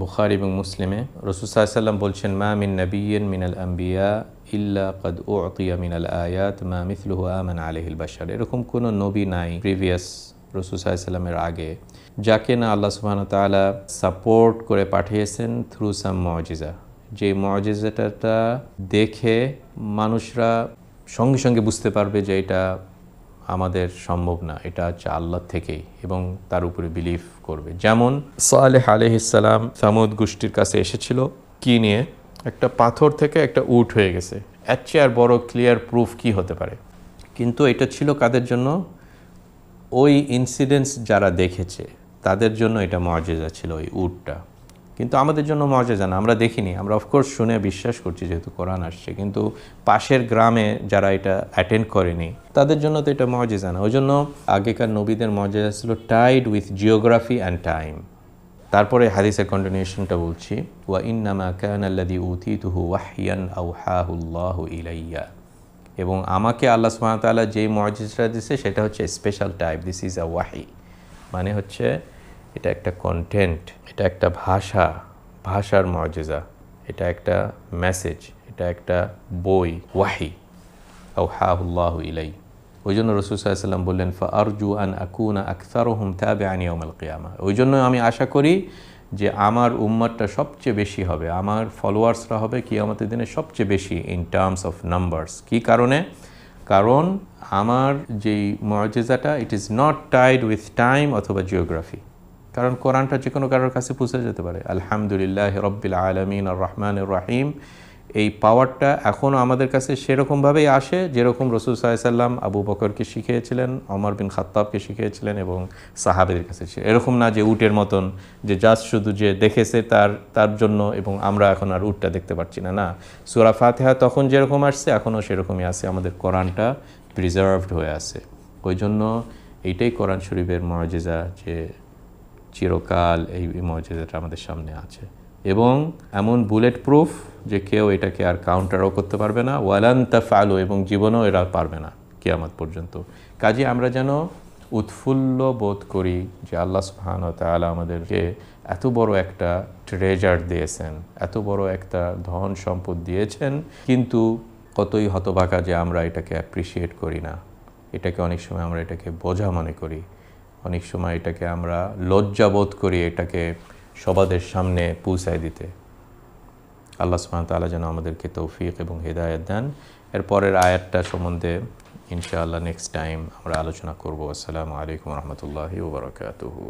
বুখার এবং মুসলিমে রসুসাল্লাম বলছেন, মা মিন নবীন মিনাল আম্বিয়া ইল্লা কদ ও আতিয়া মিনাল আয়াত, মা মিথলুহু আমান আলহিল বাসার এরকম কোনো নবী নাই প্রিভিয়াস রসুসাল্লামের আগে, যাকে না আল্লাহ সুবহান তাআলা সাপোর্ট করে পাঠিয়েছেন থ্রু সাম মজিজা যে মজিজাটা দেখে মানুষরা সঙ্গে সঙ্গে বুঝতে পারবে যে এটা আমাদের সম্ভব না, এটা হচ্ছে আল্লাহ থেকেই এবং তার উপরে বিলিভ করবে। যেমন সালেহ আলহিসাল্লাম সামুদ গোষ্ঠীর কাছে এসেছিল, কি নিয়ে? একটা পাথর থেকে একটা উট হয়ে গেছে। এর চেয়ে আর বড় ক্লিয়ার প্রুফ কি হতে পারে? কিন্তু এটা ছিল কাদের জন্য? ওই ইনসিডেন্টস যারা দেখেছে, তাদের জন্য এটা মর্যাদা ছিল, ওই উটটা। কিন্তু আমাদের জন্য মর্যাদা না, আমরা দেখিনি। আমরা অফকোর্স শুনে বিশ্বাস করছি যেহেতু কোরআন আসছে, কিন্তু পাশের গ্রামে যারা এটা অ্যাটেন্ড করেনি, তাদের জন্য তো এটা মর্যাদা না। ওই জন্য আগেকার নবীদের মর্যাদা ছিল tied with geography and time তারপরে হাদিসের কন্টিনিউশনটা বলছি, ওয়া ইন্নামা কান আল্লাদি উতিতুহু ওয়াহিয়ান আউ হাহুল্লাহ ইলাইয়া। এবং আমাকে আল্লাহ সুবহানাহু যেই মর্যাদাটা দিছে, সেটা হচ্ছে special type this is a ওয়াহি মানে হচ্ছে এটা একটা কন্টেন্ট এটা একটা ভাষা, ভাষার মর্যাদা, এটা একটা মেসেজ এটা একটা বই ওয়াহি আউ হাহুল্লাহ ইলাই ওই জন্য রসুল সাল্লাম বললেন, ফা আরজু আন আকুনা আখতার হুম তাবে আনিয়মাল কিয়ামা। ওই জন্য আমি আশা করি যে আমার উম্মারটা সবচেয়ে বেশি হবে, আমার ফলোয়ার্সরা হবে কিয়ামতের দিনে সবচেয়ে বেশি ইন টার্মস অফ নাম্বারস কী কারণে? কারণ আমার যেই মর্যাদাটা it is not tied with time অথবা জিওগ্রাফি কারণ কোরআনটা যে কোনো কারোর কাছে পৌঁছে যেতে পারে। আলহামদুলিল্লাহ রব্বিল আলমিন, আর রহমান রাহিম। এই পাওয়ারটা এখনও আমাদের কাছে সেরকমভাবেই আসে, যেরকম রসুল সাল্লাম আবু বকরকে শিখিয়েছিলেন অমর বিন খাত্তাবকে শিখিয়েছিলেন এবং সাহাবেদের কাছে এরকম না যে উটের মতন যে জাস্ট শুধু যে দেখেছে তার তার জন্য এবং আমরা এখন আর উটটা দেখতে পাচ্ছি না। না, সুরা ফাতেহা তখন যেরকম আসছে এখনও সেরকমই আছে। আমাদের কোরআনটা প্রিজার্ভড হয়ে আছে। ওই জন্য এইটাই কোরআন শরীফের মর্যাদা যে চিরকাল এই মর্যাদাটা আমাদের সামনে আছে। এবং এমন বুলেট প্রুফ যে কেউ এটাকে আর কাউন্টারও করতে পারবে না। ওয়ালান্তা ফালো এবং জীবনও এরা পারবে না কেয়ামত পর্যন্ত। কাজে আমরা যেন উৎফুল্ল বোধ করি যে আল্লাহ সুহান তালা আমাদেরকে এত বড় একটা ট্রেজার দিয়েছেন, এত বড় একটা ধন সম্পদ দিয়েছেন, কিন্তু কতই হতবাকা যে আমরা এটাকে অ্যাপ্রিসিয়েট করি না। এটাকে অনেক সময় আমরা এটাকে বোঝা মনে করি। অনেক সময় এটাকে আমরা লজ্জাবোধ করি এটাকে সবাদের সামনে পৌঁছায় দিতে। আল্লাহ তাআলা যেন আমাদেরকে তৌফিক এবং হৃদায়ত দেন। এরপরের আয়াতটা সম্বন্ধে ইনশাআল্লাহ নেক্সট টাইম আমরা আলোচনা করব। আসসালামু আলাইকুম রহমতুল্লাহি ওবরাকাতুহু